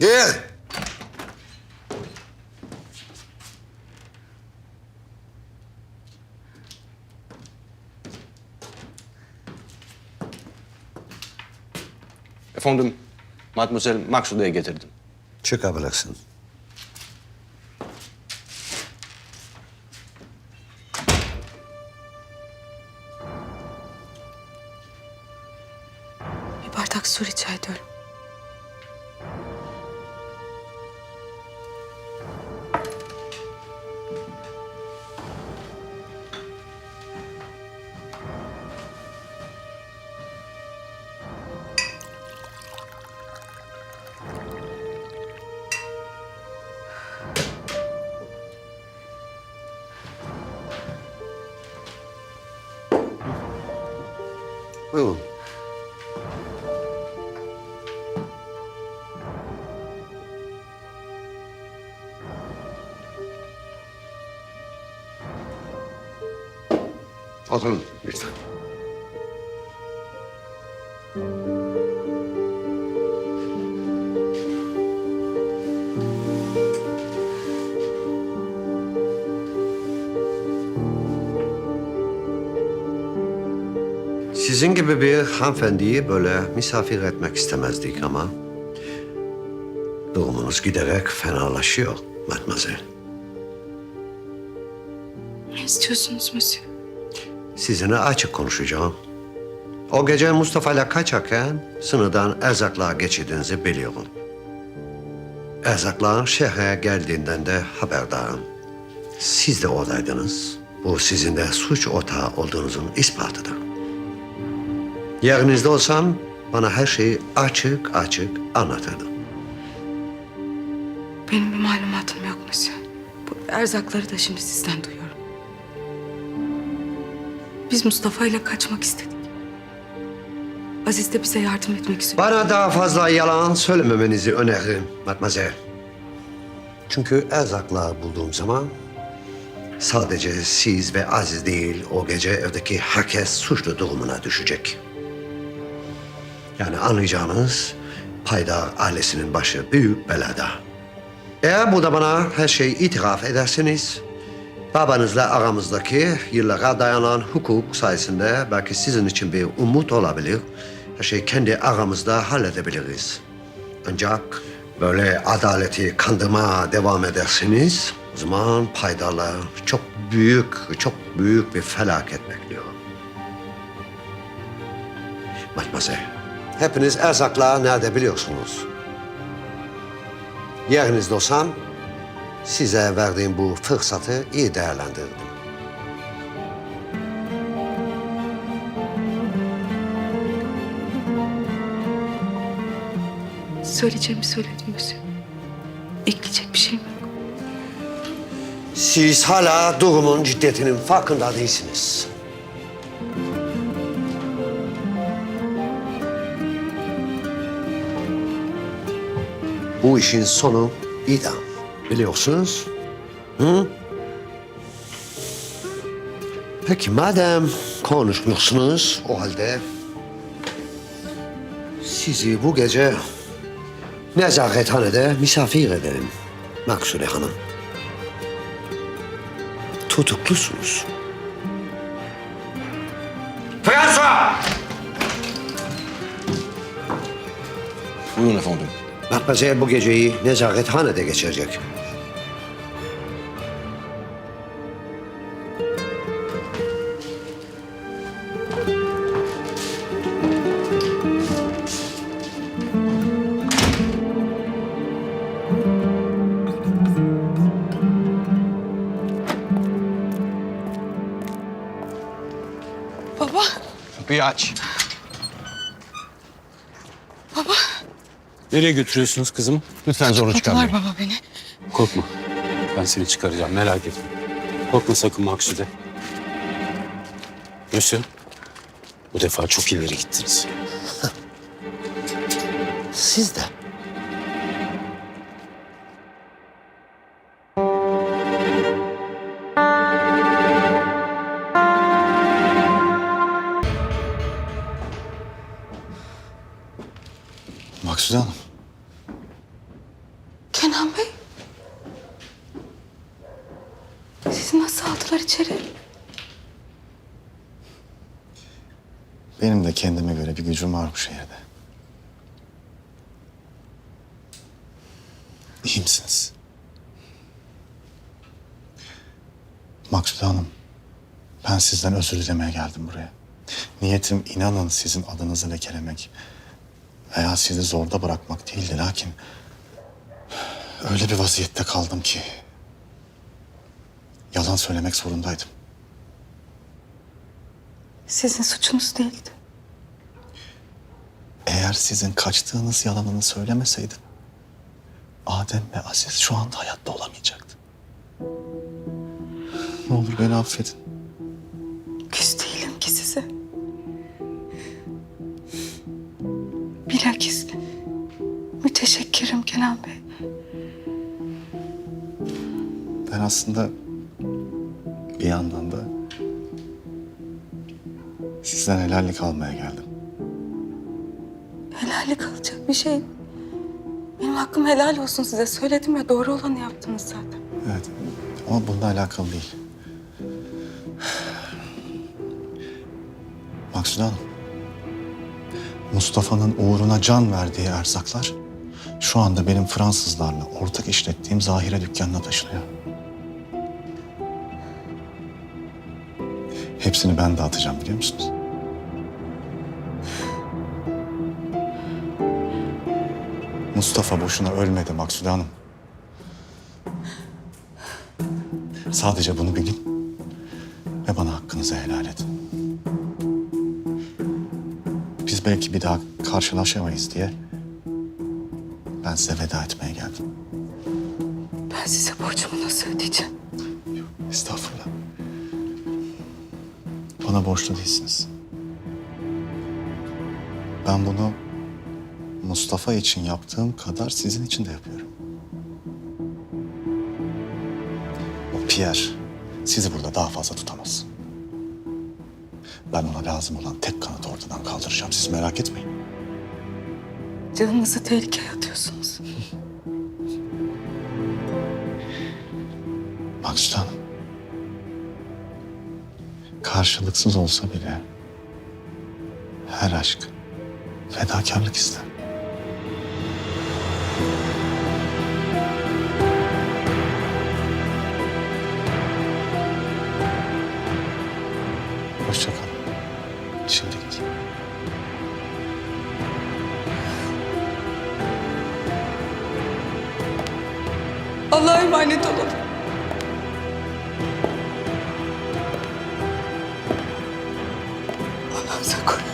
Gel. Efendim, Mademoiselle Maksude'ye getirdim. Çıkabilirsin. Bir bardak su rica ediyorum. Buyurun. Oturun lütfen. Sizin gibi bir hanımefendiyi böyle misafir etmek istemezdik ama... ...durumunuz giderek fenalaşıyor Matmazel. Ne istiyorsunuz Monsieur? Sizinle açık konuşacağım. O gece Mustafa ile kaçarken sınırdan erzaklığa geçirdiğinizi biliyorum. Erzakların şehre geldiğinden de haberdarım. Siz de oradaydınız. Bu sizin de suç ortağı olduğunuzun ispatıdır. Yerinizde olsam bana her şeyi açık açık anlatırdın. Benim bir malumatım yok Monsieur. Bu erzakları da şimdi sizden duyuyorum. Biz Mustafa ile kaçmak istedik. Aziz de bize yardım etmek üzere. Bana daha fazla yalan söylememenizi öneririm Matmazel. Çünkü erzaklar bulduğum zaman sadece siz ve Aziz değil o gece evdeki herkes suçlu durumuna düşecek. Yani anlayacağınız Paydar ailesinin başı büyük belada. Eğer burada bana her şeyi itiraf ederseniz babanızla aramızdaki yıllara dayanan hukuk sayesinde belki sizin için bir umut olabilir. Her şeyi kendi aramızda halledebiliriz. Ancak böyle adaleti kandırma devam ederseniz o zaman paydarla çok büyük, çok büyük bir felaket bekliyor. Matmazel, hepiniz erzakla nerede biliyorsunuz. Yerinizde olsam size verdiğim bu fırsatı iyi değerlendirdim. Söyleyeceğimi söyledim Monsieur. Ekleyecek bir şeyim yok. Siz hala durumun ciddiyetinin farkında değilsiniz. Bu işin sonu idam. Biliyorsunuz. Hı? Peki madem konuşmuyorsunuz o halde sizi bu gece nezarethanede misafir edelim Maksude Hanım tutuklusunuz. Fransa! Buyurun efendim. Matmazel bu geceyi nezarethanede geçirecek. Baba, Kapıyı aç. Nereye götürüyorsunuz kızım? Lütfen zorla çıkarmayın. baba beni. Korkma. Ben seni çıkaracağım merak etme. Korkma sakın Maksude. Mösyö. Bu defa çok ileri gittiniz. Siz de. İçeri. Benim de kendime göre bir gücüm var bu şehirde. İyi misiniz? Maksude Hanım, ben sizden özür dilemeye geldim buraya. Niyetim inanın sizin adınızı lekelemek veya sizi zorda bırakmak değildi lakin öyle bir vaziyette kaldım ki yalan söylemek zorundaydım. Sizin suçunuz değildi. Eğer sizin kaçtığınız yalanını söylemeseydim Adem ve Aziz şu anda hayatta olamayacaktı. Ne olur beni affedin. Küs değilim ki size. Bilakis müteşekkirim Kenan Bey. Ben aslında bir yandan da sizden helallik almaya geldim. Helallik alacak bir şey. Benim hakkım helal olsun size. Söyledim ya doğru olanı yaptınız zaten. Evet ama bununla alakalı değil. Maksude Hanım. Mustafa'nın uğruna can verdiği erzaklar şu anda benim Fransızlarla ortak işlettiğim zahire dükkanına taşınıyor. Hepsini ben dağıtacağım biliyor musunuz? Mustafa boşuna ölmedi Maksude Hanım. Sadece bunu bilin ve bana hakkınızı helal edin. Biz belki bir daha karşılaşamayız diye ben size veda etmeye geldim. Ben size borcumu nasıl ödeyeceğim? Estağfurullah. Bana borçlu değilsiniz. Ben bunu Mustafa için yaptığım kadar sizin için de yapıyorum. O Pierre sizi burada daha fazla tutamaz. Ben ona lazım olan tek kanıtı ortadan kaldıracağım. Siz merak etmeyin. Canınızı tehlikeye atıyorsunuz. Maksud Hanım. Karşılıksız olsa bile her aşk fedakarlık ister. Hoşça kalın. Şimdilik. Allah'a emanet olun. Allah'ım sen.